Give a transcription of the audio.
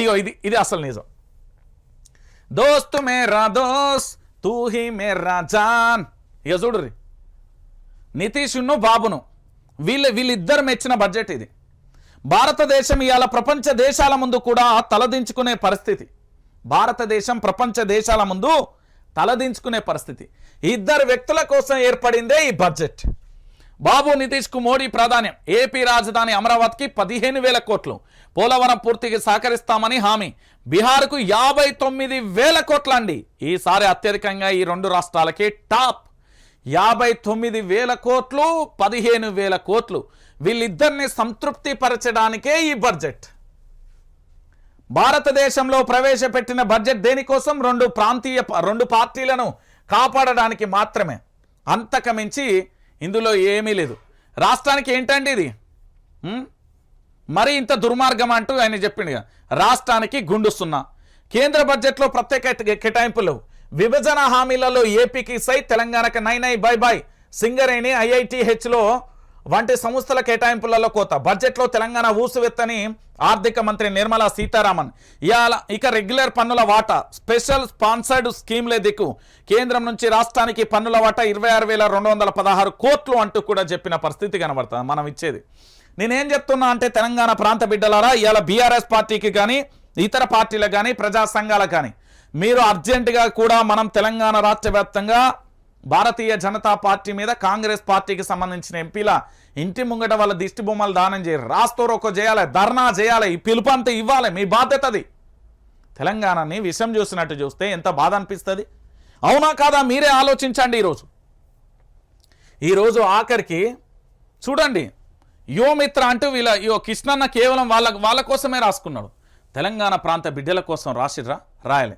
ఇగో ఇది ఇది అసలు నిజం. దోస్తు మేరా దోస్ తూ హీ మేరా జాన్. ఇక చూడుర్రి. నితీష్ను బాబును వీళ్ళ వీళ్ళిద్దరు మెచ్చిన బడ్జెట్ ఇది. భారతదేశం ఇవాళ ప్రపంచ దేశాల ముందు కూడా తలదించుకునే పరిస్థితి. భారతదేశం ప్రపంచ దేశాల ముందు తలదించుకునే పరిస్థితి. ఇద్దరు వ్యక్తుల కోసం ఏర్పడిందే ఈ బడ్జెట్. బాబు నితీష్కు మోడీ ప్రాధాన్యం. ఏపీ రాజధాని అమరావతికి పదిహేను వేల కోట్లు. పోలవరం పూర్తికి సహకరిస్తామని హామీ. బీహార్కు యాభై తొమ్మిది వేల కోట్ల అండి ఈసారి అత్యధికంగా ఈ రెండు రాష్ట్రాలకి టాప్. యాభై తొమ్మిది వేల కోట్లు పదిహేను వేల కోట్లు. వీళ్ళిద్దరిని సంతృప్తి పరచడానికే ఈ బడ్జెట్. భారతదేశంలో ప్రవేశపెట్టిన బడ్జెట్ దేనికోసం? రెండు ప్రాంతీయ రెండు పార్టీలను కాపాడడానికి మాత్రమే. అంతకమించి ఇందులో ఏమీ లేదు. రాష్ట్రానికి ఏంటండి ఇది? మరి ఇంత దుర్మార్గం అంటూ ఆయన చెప్పిండు రాష్ట్రానికి గుండు సున్నా. కేంద్ర బడ్జెట్లో ప్రత్యేక కేటాయింపులు విభజన హామీలలో ఏపీకి సై తెలంగాణకి నైన్ ఐ బై బై. సింగరేణి ఐఐటిహెచ్లో వంటి సంస్థల కేటాయింపులలో కోత. బడ్జెట్లో తెలంగాణ ఊసువెత్తని ఆర్థిక మంత్రి నిర్మలా సీతారామన్. ఇవాళ ఇక రెగ్యులర్ పన్నుల వాటా. స్పెషల్ స్పాన్సర్డ్ స్కీమ్లే దిక్కు. కేంద్రం నుంచి రాష్ట్రానికి పన్నుల వాటా ఇరవై ఆరు వేల రెండు వందల పదహారు కోట్లు అంటూ కూడా చెప్పిన పరిస్థితి కనబడుతుంది. మనం ఇచ్చేది. నేనేం చెప్తున్నా అంటే తెలంగాణ ప్రాంత బిడ్డలారా ఇవాళ బీఆర్ఎస్ పార్టీకి కానీ ఇతర పార్టీలకు కానీ ప్రజా సంఘాలకు కానీ మీరు అర్జెంటుగా కూడా మనం తెలంగాణ రాష్ట్ర భారతీయ జనతా పార్టీ మీద కాంగ్రెస్ పార్టీకి సంబంధించిన ఎంపీల ఇంటి ముంగట వాళ్ళ దిష్టి బొమ్మలు దానం చేయరు రాస్తోరోకో చేయాలి ధర్నా చేయాలి ఈ పిలుపంతా ఇవ్వాలి మీ బాధ్యత అది. తెలంగాణని విషం చూసినట్టు చూస్తే ఎంత బాధ అనిపిస్తుంది? అవునా కాదా? మీరే ఆలోచించండి ఈరోజు. ఈరోజు ఆఖరికి చూడండి యువమిత్ర అంటూ వీళ్ళ యో కృష్ణన్న కేవలం వాళ్ళ వాళ్ళ కోసమే రాసుకున్నాడు. తెలంగాణ ప్రాంత బిడ్డల కోసం రాసిడ్రా రాయలే.